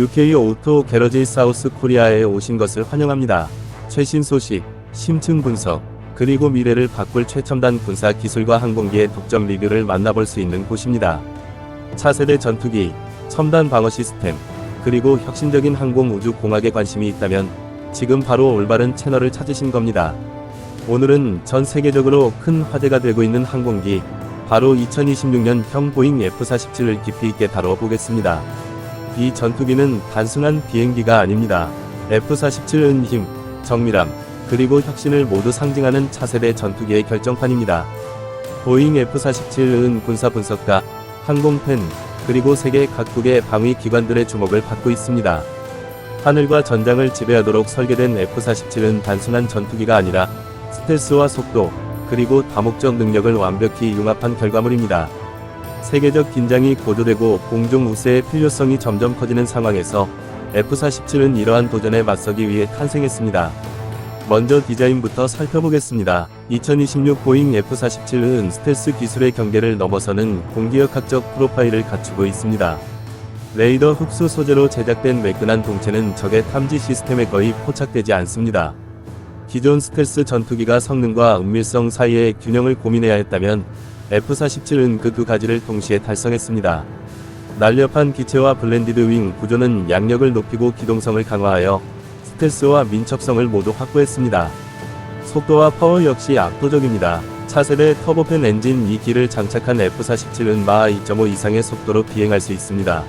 UK 오토 게러지 사우스 코리아에 오신 것을 환영합니다. 최신 소식, 심층 분석, 그리고 미래를 바꿀 최첨단 군사 기술과 항공기의 독점 리뷰를 만나볼 수 있는 곳입니다. 차세대 전투기, 첨단 방어 시스템, 그리고 혁신적인 항공 우주 공학에 관심이 있다면 지금 바로 올바른 채널을 찾으신 겁니다. 오늘은 전 세계적으로 큰 화제가 되고 있는 항공기, 바로 2026년형 보잉 F-47을 깊이 있게 다뤄보겠습니다. 이 전투기는 단순한 비행기가 아닙니다. F-47은 힘, 정밀함, 그리고 혁신을 모두 상징하는 차세대 전투기의 결정판입니다. 보잉 F-47은 군사 분석가, 항공팬, 그리고 세계 각국의 방위 기관들의 주목을 받고 있습니다. 하늘과 전장을 지배하도록 설계된 F-47은 단순한 전투기가 아니라 스텔스와 속도, 그리고 다목적 능력을 완벽히 융합한 결과물입니다. 세계적 긴장이 고조되고 공중 우세의 필요성이 점점 커지는 상황에서 F-47은 이러한 도전에 맞서기 위해 탄생했습니다. 먼저 디자인부터 살펴보겠습니다. 2026 보잉 F-47은 스텔스 기술의 경계를 넘어서는 공기역학적 프로파일을 갖추고 있습니다. 레이더 흡수 소재로 제작된 매끈한 동체는 적의 탐지 시스템에 거의 포착되지 않습니다. 기존 스텔스 전투기가 성능과 은밀성 사이의 균형을 고민해야 했다면 F-47은 그 두 가지를 동시에 달성했습니다. 날렵한 기체와 블렌디드 윙 구조는 양력을 높이고 기동성을 강화하여 스텔스와 민첩성을 모두 확보했습니다. 속도와 파워 역시 압도적입니다. 차세대 터보팬 엔진 2기를 장착한 F-47은 마하 2.5 이상의 속도로 비행할 수 있습니다.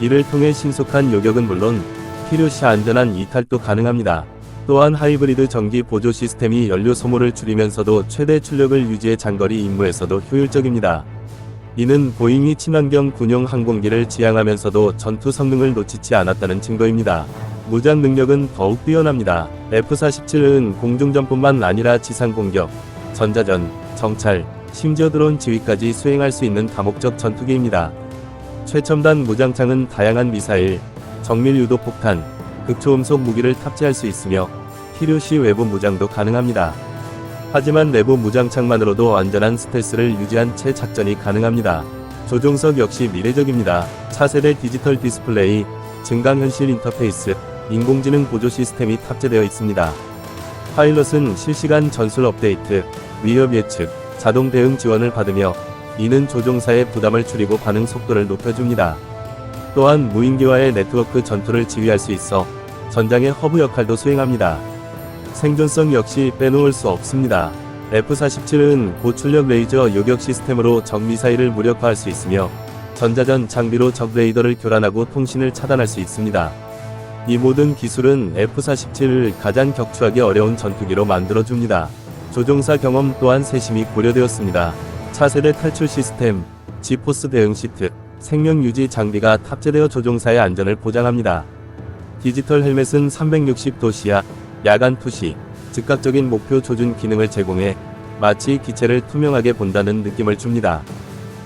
이를 통해 신속한 요격은 물론 필요시 안전한 이탈도 가능합니다. 또한 하이브리드 전기 보조 시스템이 연료 소모를 줄이면서도 최대 출력을 유지해 장거리 임무에서도 효율적입니다. 이는 보잉이 친환경 군용 항공기를 지향하면서도 전투 성능을 놓치지 않았다는 증거입니다. 무장 능력은 더욱 뛰어납니다. F-47은 공중전뿐만 아니라 지상 공격, 전자전, 정찰, 심지어 드론 지휘까지 수행할 수 있는 다목적 전투기입니다. 최첨단 무장창은 다양한 미사일, 정밀 유도 폭탄, 극초음속 무기를 탑재할 수 있으며 필요시 외부 무장도 가능합니다. 하지만 내부 무장창만으로도 안전한 스텔스를 유지한 채 작전이 가능합니다. 조종석 역시 미래적입니다. 차세대 디지털 디스플레이, 증강현실 인터페이스, 인공지능 보조 시스템이 탑재되어 있습니다. 파일럿은 실시간 전술 업데이트, 위협 예측, 자동 대응 지원을 받으며 이는 조종사의 부담을 줄이고 반응 속도를 높여줍니다. 또한 무인기와의 네트워크 전투를 지휘할 수 있어 전장의 허브 역할도 수행합니다. 생존성 역시 빼놓을 수 없습니다. F-47은 고출력 레이저 요격 시스템으로 적 미사일을 무력화할 수 있으며 전자전 장비로 적 레이더를 교란하고 통신을 차단할 수 있습니다. 이 모든 기술은 F-47을 가장 격추하기 어려운 전투기로 만들어줍니다. 조종사 경험 또한 세심히 고려되었습니다. 차세대 탈출 시스템, 지포스 대응 시트, 생명 유지 장비가 탑재되어 조종사의 안전을 보장합니다. 디지털 헬멧은 360도 시야, 야간 투시, 즉각적인 목표 조준 기능을 제공해 마치 기체를 투명하게 본다는 느낌을 줍니다.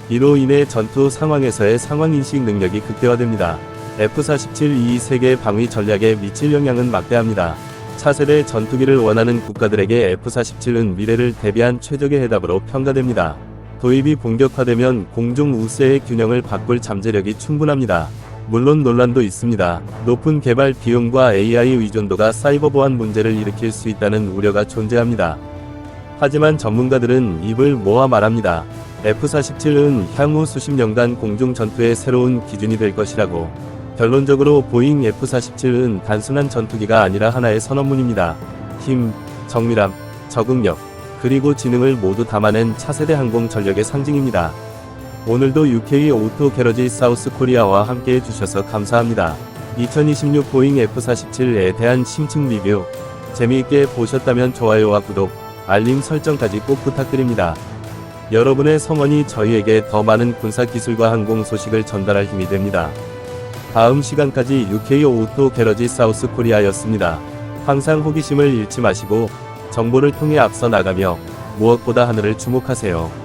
이로 인해 전투 상황에서의 상황 인식 능력이 극대화됩니다. F-47 이 세계 방위 전략에 미칠 영향은 막대합니다. 차세대 전투기를 원하는 국가들에게 F-47은 미래를 대비한 최적의 해답으로 평가됩니다. 도입이 본격화되면 공중 우세의 균형을 바꿀 잠재력이 충분합니다. 물론 논란도 있습니다. 높은 개발 비용과 AI 의존도가 사이버 보안 문제를 일으킬 수 있다는 우려가 존재합니다. 하지만 전문가들은 입을 모아 말합니다. F-47은 향후 수십 년간 공중 전투의 새로운 기준이 될 것이라고. 결론적으로 보잉 F-47은 단순한 전투기가 아니라 하나의 선언문입니다. 힘, 정밀함, 적응력, 그리고 지능을 모두 담아낸 차세대 항공 전력의 상징입니다. 오늘도 UK 오토 게러지 사우스 코리아와 함께 해주셔서 감사합니다. 2026 보잉 F-47에 대한 심층 리뷰 재미있게 보셨다면 좋아요와 구독, 알림 설정까지 꼭 부탁드립니다. 여러분의 성원이 저희에게 더 많은 군사 기술과 항공 소식을 전달할 힘이 됩니다. 다음 시간까지 UK 오토 게러지 사우스 코리아였습니다. 항상 호기심을 잃지 마시고 정보를 통해 앞서 나가며 무엇보다 하늘을 주목하세요.